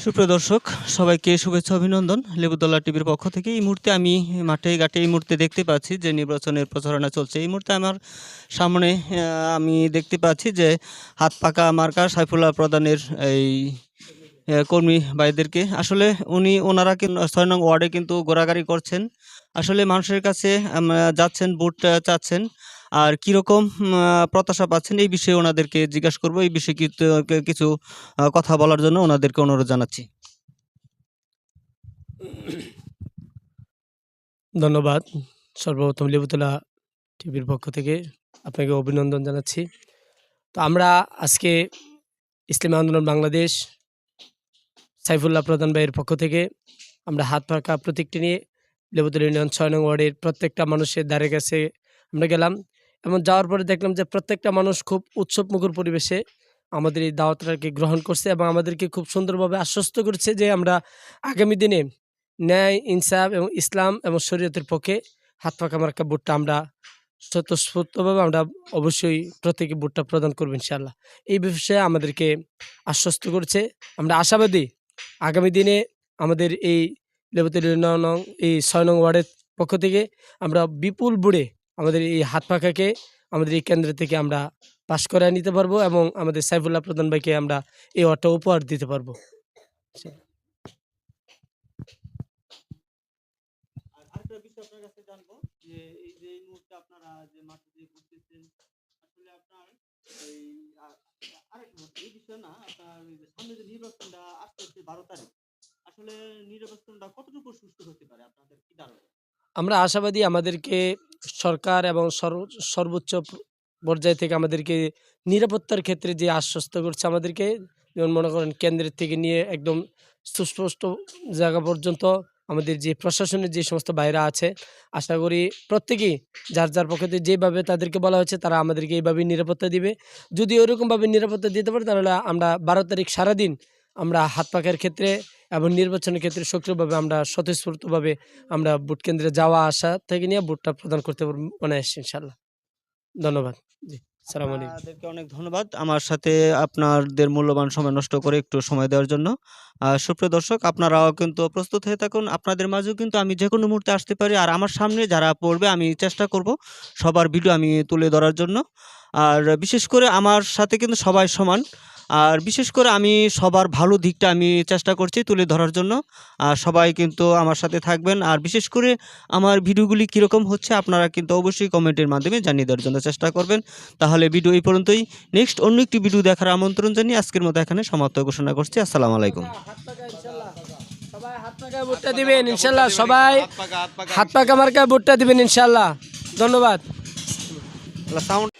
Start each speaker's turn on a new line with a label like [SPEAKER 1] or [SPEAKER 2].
[SPEAKER 1] সুপ্রিয় দর্শক, সবাইকে শুভেচ্ছা, অভিনন্দন। লেবুতলা টিভির পক্ষ থেকে এই মুহূর্তে আমি মাঠে ঘাটে এই মুহূর্তে দেখতে পাচ্ছি যে নির্বাচনের প্রচারণা চলছে। এই মুহূর্তে আমার সামনে আমি দেখতে পাচ্ছি যে হাত পাকা মার্কা সাইফুল্লাহ প্রধানের এই কর্মী ভাইদেরকে। আসলে উনি ওনারা কিন্তু ছয় নং ওয়ার্ডে কিন্তু ঘোরাঘুরি করছেন। আসলে মানুষের কাছে যাচ্ছেন, ভোট চাচ্ছেন। আর কীরকম প্রত্যাশা পাচ্ছেন এই বিষয়ে ওনাদেরকে জিজ্ঞাসা করব। এই বিষয়ে কিছু- কথা বলার জন্য ওনাদেরকে অনুরোধ জানাচ্ছি।
[SPEAKER 2] ধন্যবাদ। সর্বপ্রথম লেবুতলা টিভির পক্ষ থেকে আপনাকে অভিনন্দন জানাচ্ছি। তো আমরা আজকে ইসলামী আন্দোলন বাংলাদেশ, সাইফুল্লাহ প্রধান ভাইয়ের পক্ষ থেকে আমরা হাত ফাঁকা প্রতীকটি নিয়ে লেবুতলা ইউনিয়ন ছয় নং ওয়ার্ডের প্রত্যেকটা মানুষের ধারে কাছে আমরা গেলাম। এবং যাওয়ার পরে দেখলাম যে প্রত্যেকটা মানুষ খুব উৎসবমুখর পরিবেশে আমাদের এই দাওয়াতটাকে গ্রহণ করছে এবং আমাদেরকে খুব সুন্দরভাবে আশ্বস্ত করছে যে আমরা আগামী দিনে ন্যায়, ইনসাফ এবং ইসলাম এবং শরীয়তের পক্ষে হাত পাকা মার্কা ভোটটা আমরা স্বতঃস্ফূর্তভাবে আমরা অবশ্যই প্রত্যেকে ভোটটা প্রদান করব ইনশাল্লাহ এই বিষয়ে আমাদেরকে আশ্বস্ত করছে। আমরা আশাবাদী আগামী দিনে আমাদের এই লেবতলী নং, এই ছয় নং ওয়ার্ডের পক্ষ থেকে আমরা বিপুল বুড়ে আমাদের এই হাত পাখাকে আমাদের এই কেন্দ্র থেকে আমরা পাশ করায় নিতে পারব এবং আমাদের সাইফুল্লাহ প্রধান ভাইকে আমরা এই অর্থ উপহার দিতে পারব। আমরা আশাবাদী আমাদেরকে সরকার এবং সর্ব- সর্বোচ্চ পর্যায় থেকে আমাদেরকে নিরাপত্তার ক্ষেত্রে যে আশ্বস্ত করছে আমাদেরকে, যেমন মনে করেন কেন্দ্রের থেকে নিয়ে একদম সুস্পষ্ট জায়গা পর্যন্ত আমাদের যে প্রশাসনের যে সমস্ত বাইরা আছে, আশা করি প্রত্যেকেই যার যার পক্ষে যেভাবে তাদেরকে বলা হয়েছে তারা আমাদেরকে এইভাবে নিরাপত্তা দিবে। যদি ওরকমভাবে নিরাপত্তা দিতে পারে তাহলে আমরা বারো তারিখ সারাদিন আমরা হাত পাখার ক্ষেত্রে এবং নির্বাচনের ক্ষেত্রে সক্রিয়ভাবে আমরা স্বতঃস্ফূর্তভাবে আমরা ভোট কেন্দ্রে যাওয়া, আসা থেকে নিয়ে ভোটটা প্রদান করতে মনে অনায়াস ইনশাল্লাহ ধন্যবাদ। জি
[SPEAKER 1] অনেক ধন্যবাদ। আমার সাথে আপনাদের মূল্যবান সময় নষ্ট করে একটু সময় দেওয়ার জন্য। আর সুপ্রিয় দর্শক, আপনারাও কিন্তু প্রস্তুত হয়ে থাকুন। আপনাদের মাঝেও কিন্তু আমি যে কোনো মুহূর্তে আসতে পারি। আর আমার সামনে যারা পড়বে, আমি চেষ্টা করব সবার ভিডিও আমি তুলে ধরার জন্য। আর বিশেষ করে আমার সাথে কিন্তু সবাই সমান। আর বিশেষ করে আমি সবার ভালো দিকটা আমি চেষ্টা করছি তুলে ধরার জন্য। আর সবাই কিন্তু আমার সাথে থাকবেন। আর বিশেষ করে আমার ভিডিওগুলি কীরকম হচ্ছে আপনারা কিন্তু অবশ্যই কমেন্টের মাধ্যমে জানিয়ে দেওয়ার জন্য চেষ্টা করবেন। তাহলে ভিডিও এই পর্যন্তই। নেক্সট অন্য একটি ভিডিও দেখার আমন্ত্রণ জানিয়ে আজকের মতো এখানে সমাপ্ত ঘোষণা করছি। আসসালামু আলাইকুম।
[SPEAKER 2] সবাই হাত পাকা দিবেন, ইনশাল্লাহ সবাই হাত পাকা মার্কা ভোটটা দিবেন, ইনশাল্লাহ। ধন্যবাদ।
[SPEAKER 1] ಅಲ್ಲ ಸೌಂಡ್